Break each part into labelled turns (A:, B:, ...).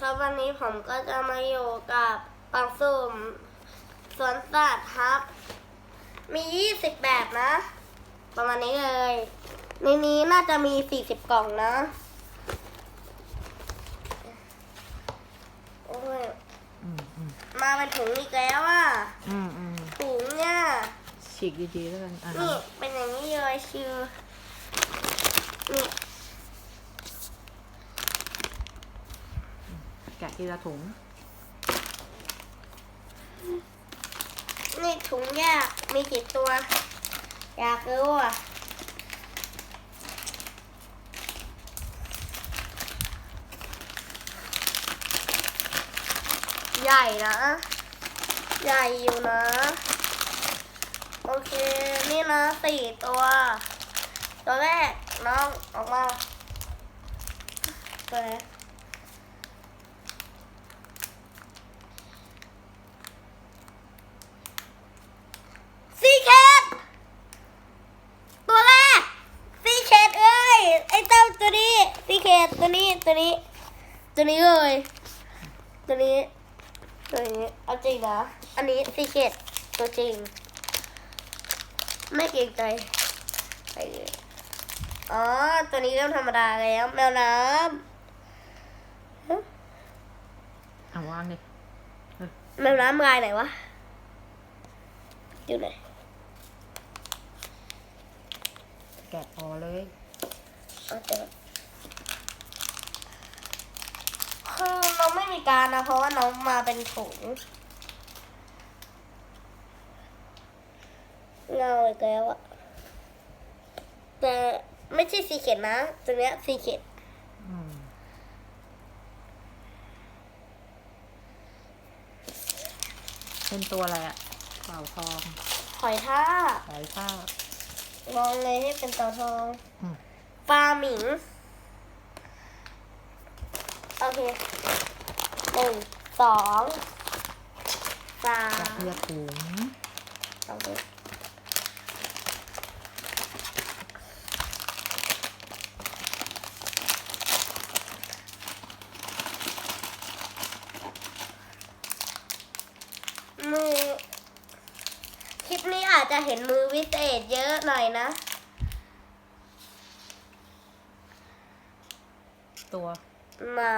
A: ครับวันนี้ผมก็จะมาอยู่กับปังสุ่มสวนสัตว์ครับ มี 20 แบบนะ ประมาณนี้เลย ในนี้น่าจะมี 40 กล่องนะ โอ้ย
B: อืมอืม
A: มาเป็นถุงอีกแล้วอะ
B: อืมอืม
A: ถุงเนี่ย
B: ฉีกดีๆแล้วกันอะ
A: นี่เป็นอย่างนี้เลยชิวนี่
B: แกะทีละถุง
A: นี่ถุงแยกมีกี่ตัว อยากรู้อะใหญ่นะ ใหญ่อยู่นะ โอเค นี่นะสี่ตัว ตัวแรกน้องออกมาตัวไหนซีเคดตัวแรกซีเคดเอ้ย ไอ้เต้าตัวนี้ซีเคด ตัวนี้ตัวนี้ ตัวนี้เลย ตัวนี้ ตัวนี้ เอาจริงนะ อันนี้ซีเคดตัวจริง ไม่เกรงใจไปเลยอ๋อ ตัวนี้เริ่มธรรมดาแล้ว แมวน้ำฮะ
B: เอาวางดิ
A: แมวน้ำลายไหนวะ อยู่ไหน
B: แกะพอเลย
A: เอาเจ อคือน้องไม่มีการนะ เพราะว่าน้องมาเป็นถุงเงาอีกแล้วอะแต่ไม่ใช่สีเขียนนะตัวเนี้ยสีเขียน
B: อืมเป็นตัวอะไรอะเป่าทอง
A: หอยทาก
B: หอยทาก
A: มองเลยให้เป็นเต่าทอง
B: อืม
A: ปลาหมิง โอเค หนึ่งสองสา
B: แกะ
A: ม
B: ทีละถุง
A: โอเคมือคลิปนี้อาจจะเห็นมือวิเศษเยอะหน่อยนะ
B: ตัว
A: หมา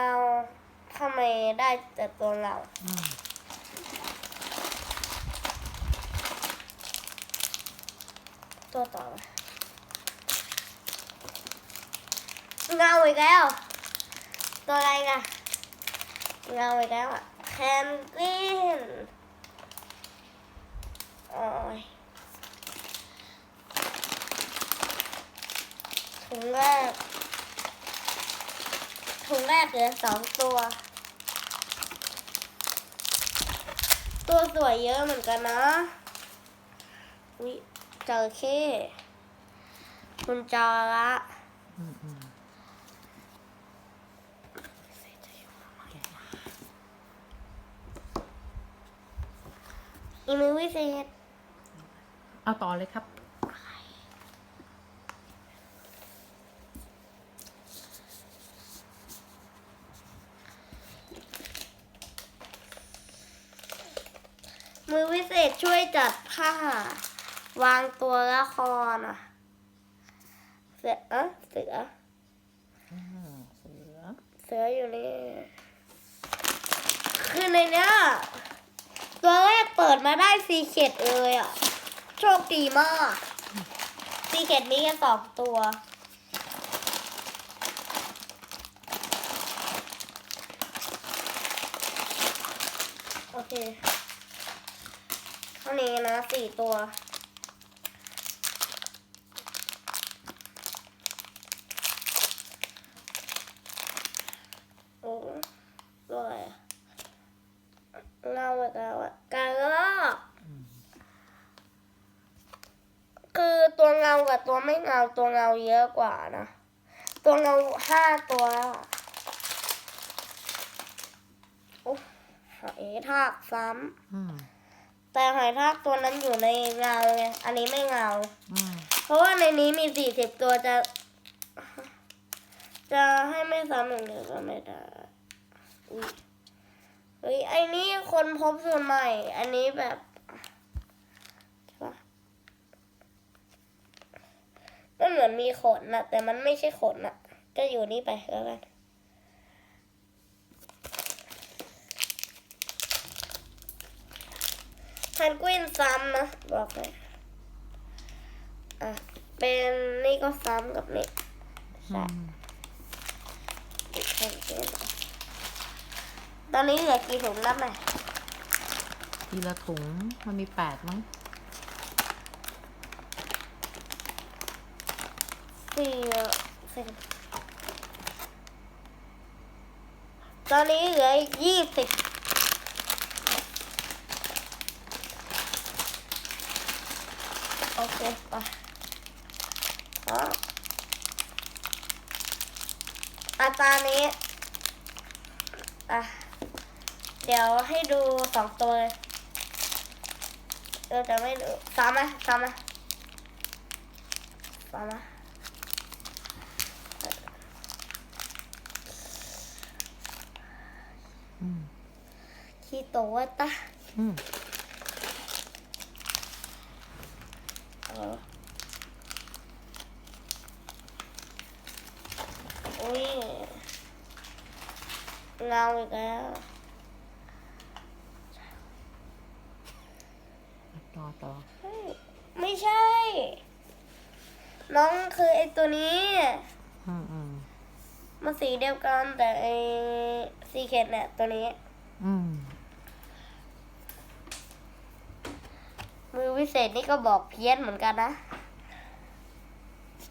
A: เงาทำไมได้แต่ตัวเงาตัวต่อมาเงาอีกแล้ว ตัวอะไรกันเงาอีกแล้วอะแคนกวินโอ้ยถุงแรก ถุงแรกเหลือสองตัว ตัวสวยเยอะเหมือนกันนะวิจระเข้คุณจาระ
B: อืมอืม
A: อีมือวิเศษ
B: เอาต่อเลยครับ
A: มือวิเศษช่วยจัดผ้า วางตัวละครอะ เสืออะเสือ
B: อืมเสือ
A: เสืออยู่นี่คือในเนี้ยตัวแรกเปิดมาได้ซีเข็ดเลยอะ โชคดีมากซีเข็ดมีแค่สองตัว โอเคเท่านี้นะสี่ตัว โอ้ด้วยเล่าไปแล้วอะการลอกคือตัวเงากับตัวไม่เงาตัวเงาเยอะกว่านะ ตัวเงาห้าตัวโอ้หอยทากซ้ำ แต่หอยทากตัวนั้นอยู่ในเงาไงอันนี้ไม่เงา
B: อืม
A: เพราะว่าในนี้มีสี่สิบตัวจะ จะให้ไม่ซ้ำอย่างเดียวก็ไม่ได้อุ้ยเฮ้ยไอ้นี่คนพบส่วนใหม่ อันนี้แบบใช่ปะมันเหมือนมีขนนะแต่มันไม่ใช่ขนนะก็อยู่นี่ไปแล้วกัน พันกวินซ้ำนะ บอกเลยอะ เป็นนี่ก็ซ้ำกับนี่
B: อื
A: ใช่
B: ม
A: ติดเพนกวินตอนนี้เหลือกี่ถุงนับหน่อย
B: ทีละถุงมันมีแปดมั้ง
A: สี่สิบตอนนี้เหลืออีกยี่สิบ โอเคไปอาตานี้อะเดี๋ยวให้ดูสองตัวเลยเราจะไม่ดูซ้ำไหมซ้ำไหมซ้ำไหมขี้โตวตา
B: อืม
A: เอออุ้ยเงาอีกแล้ว
B: ต่อต่อ
A: เฮ้ยไม่ใช่ น้องคือไอตัวนี้
B: อืมอืม
A: มันสีเดียวกันแต่ไอซีเคทเนี่ยตัวนี้
B: อืม
A: มือวิเศษนี่ก็บอกเพี้ยนเหมือนกันนะ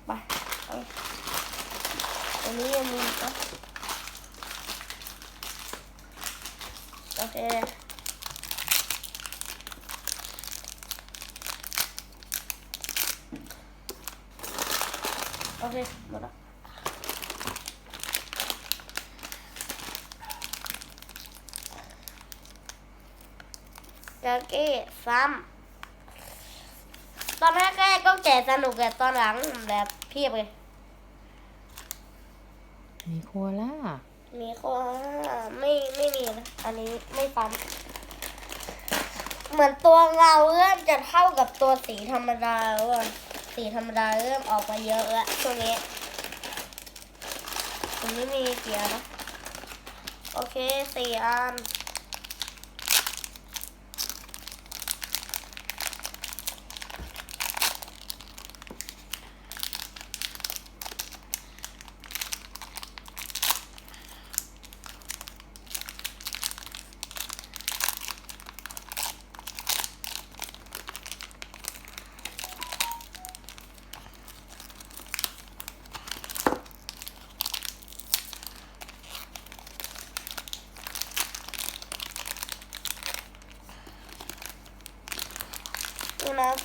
A: ไปเอาตัวนี้ยังมีอีก็โอเคโอเคหมดแล้วกาเก้ซ้ำ ตอนแรกๆก็แก่สนุกแต่ตอนหลังแบบเพียบเลย
B: มีโคอาล่า
A: มีข้อไม่ไม่มีนะอันนี้ไม่ซ้ำเหมือนตัวเงาเริ่มจะเท่ากับตัวสีธรรมดาแล้วอะสีธรรมดาเริ่มออกมาเยอะแล้วช่วงนี้ตรงนี้มีเกียร์นะโอเคสี่อัน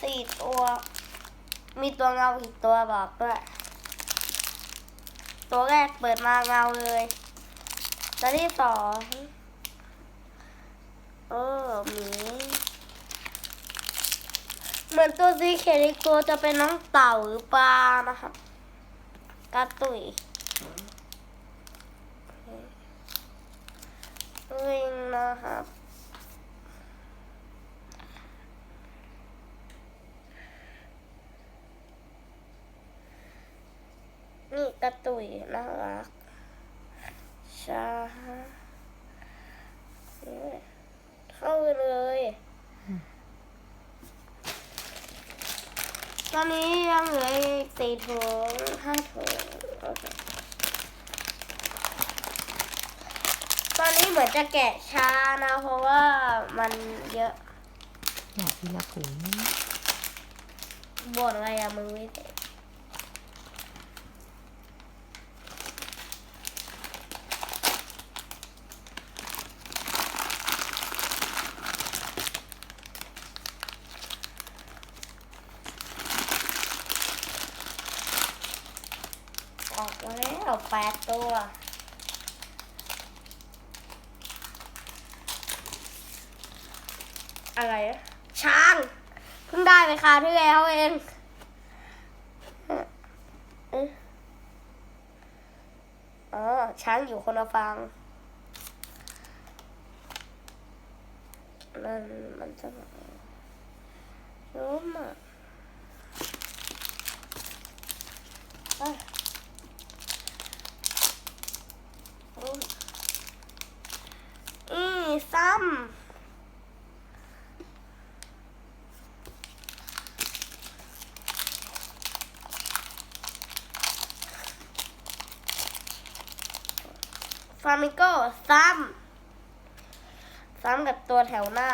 A: สี่ตัว มีตัวเงาอีกตัวบอกด้วย ตัวแรกเปิดมาเงาเลยตัวที่สองเออหมีเหมือนตัวซีเคลิโกจะเป็นน้องเต่าหรือปลานะครับกระตุยวิ่งนะครับ นี่ กระตุยน่ารักชาเนี่ยเข้าไปเลย ตอนนี้ยังเหลืออีกสี่ถุงห้าถุงโอเคตอนนี้เหมือนจะแกะช้านะ เพราะว่ามันเยอะ
B: อยากทีละถุง
A: บ่นอะไรอะมือวิเศษออกมาแล้วแปดตัวอะไรอะช้างเพิ่งได้ไปคราวที่แล้วเองเอ๊ะช้างอยู่คนละฟังนั่นมันจะล้มอะอะล้มอีซ้ำฟามิโก้ซ้ำซ้ำกับตัวแถวหน้า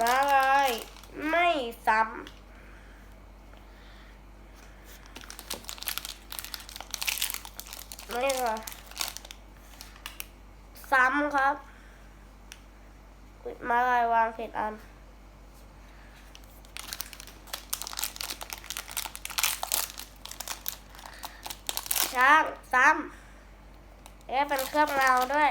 A: มาเลย ไม่ซ้ำไม่ค่ะซ้ำครับ มาลายวางผิดอัน ช้างซ้ำเอ๊ะเป็นเครื่องเงาด้วย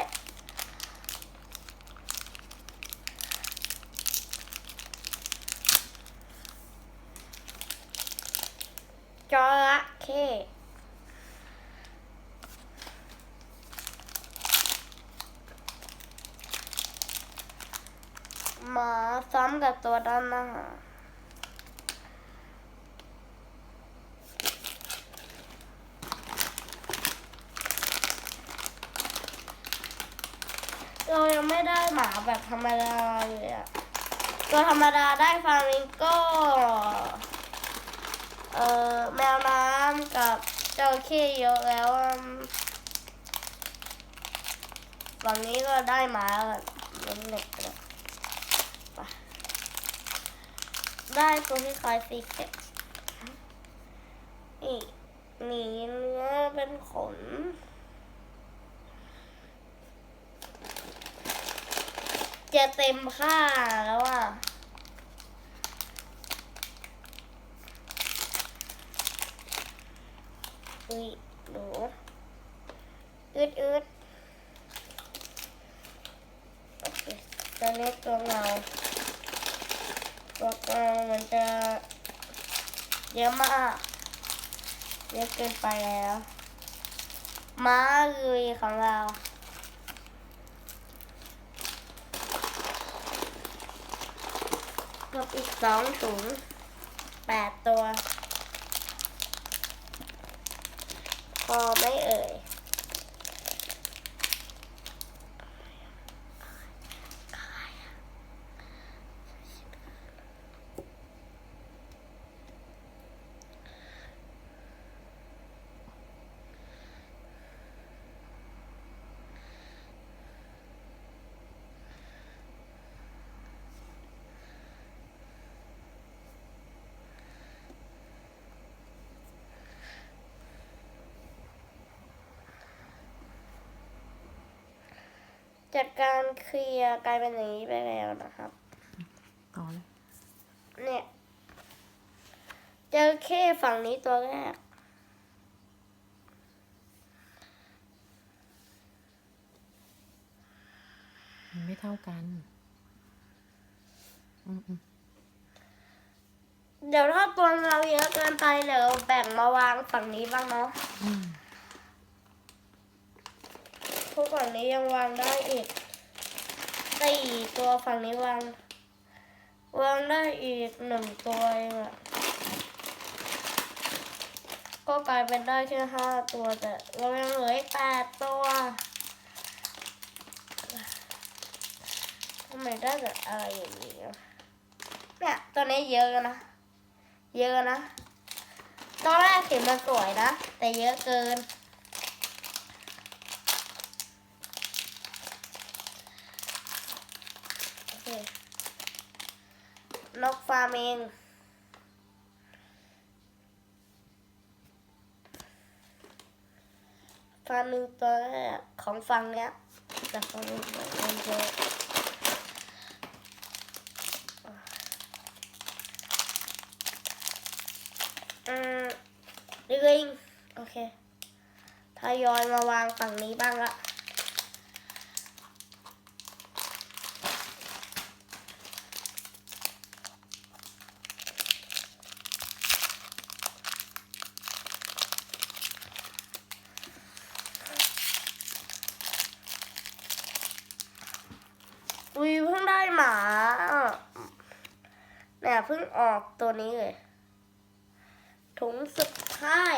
A: จระเข้หมาซ้ำกับตัวด้านหน้ายังไม่ได้ หมาแบบธรรมดาเลยอะตัวธรรมดาได้ฟามิงโก้เอ่อแมวน้ำกับเจ้าเข้เยอะแล้วฝั่งนี้ก็ได้หมาเล็กเล็กๆเลยไปได้ตัวที่คล้ายซีเค็ดนี่หนีเนื้อเป็นขน จะเต็มผ้าแล้วอะอุ้ยหนูอืดอืดโอเคตัวนี้ตัวเงาตัวเงามันจะเยอะมากเยอะเกินไปแล้วม้าลุยของเรา กับอีกสองถุงแปดตัว พอไม่เอ่ย จัดการเคลียร์กลายเป็นอย่างนี้ไปแล้วนะครับ
B: ต่อเลย
A: เนี่ยเจอแค่ฝั่งนี้ตัวแรก
B: มันไม่เท่ากันอืมอืม
A: เดี๋ยวถ้าตัวเราเยอะเกินไปเดี๋ยวแบ่งมาวางฝั่งนี้บ้างเนาะ
B: อืม
A: วกฝั่งนี้ยังวางได้อีกสี่ตัวฝั่งนี้วาง วางได้อีกหนึ่งตัวเองอะก็กลายเป็นได้แค่ห้าตัวแต่เรายังเหลืออีกแปดตัวทำไมได้แต่อะไรอย่างนี้เนี่ยตัวนี้เยอะนะ เยอะนะ ตอนแรกเห็นมันสวยนะ แต่เยอะเกิน โอเค นกฟาร์มเองฟาร์มหนึ่งตัวของฟังเนี้ยแต่ฟาร์มหนึ่งตัวมันเยอะอืมลิงโอเคทยอยมาวางฝั่งนี้บ้างละ หมาเนี่ยเพิ่งออกตัวนี้เลย ถุงสุดท้าย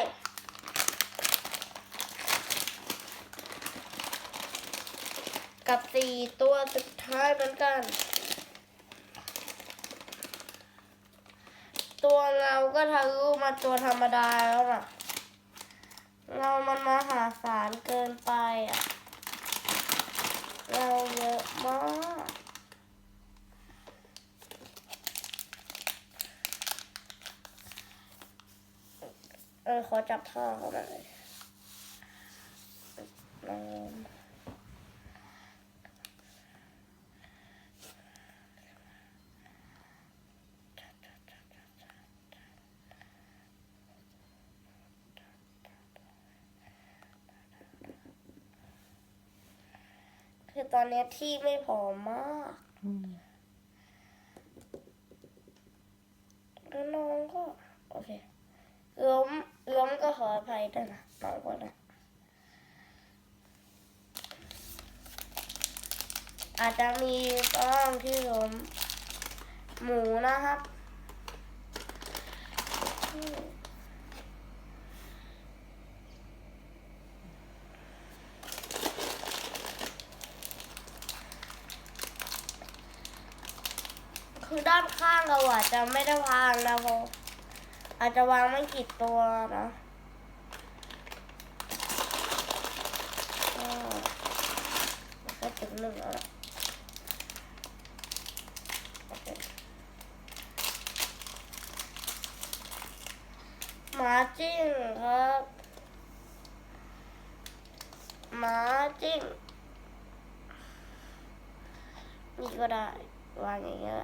A: กับสี่ตัวสุดท้ายเหมือนกัน ตัวเราก็ทะลุมาตัวธรรมดาแล้วนะเรามันมหาศาลเกินไปอะ เราเยอะมาก เออขอจับท่อเขาหน่อยลองคือตอนนี้ที่ไม่พอมาก
B: อืม
A: แล้วน้องก็ โอเคล้มล้มก็ข ออภัยด้วยนะน้องก็นะอาจจะมีบ้างที่ล้มหมูนะครับ คือด้านข้างเราอาจจะไม่ได้วางนะเพราะอาจจะวางไม่กี่ตัวนะก็ก็ถึงหนึ่งแล้วล่ะโอเคห มาจิ้งครับหมาจิ้งนี่ก็ได้วางอย่างเงี้ย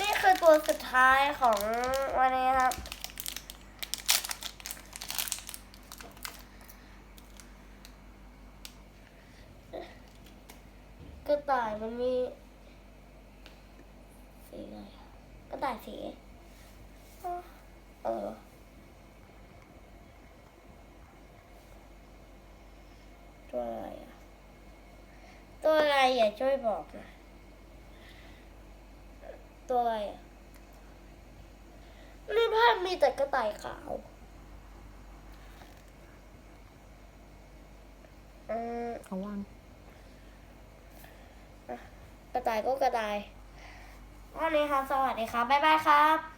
A: นี่คือตัวสุดท้ายของวันนี้ครับ กระต่ายมันมีสีอะไรอะกระ ต่ายสีอ๋อเออตัวอะไรอะตัวอะไรอย่าช่วยบอกหนะตัวอะไรอะในบ้านมีแต่กระต่ายขาวอืม
B: เอาวาง
A: กระต่ายก็กระต่าย วันนี้ครับ สวัสดีครับ บ๊ายบายครับ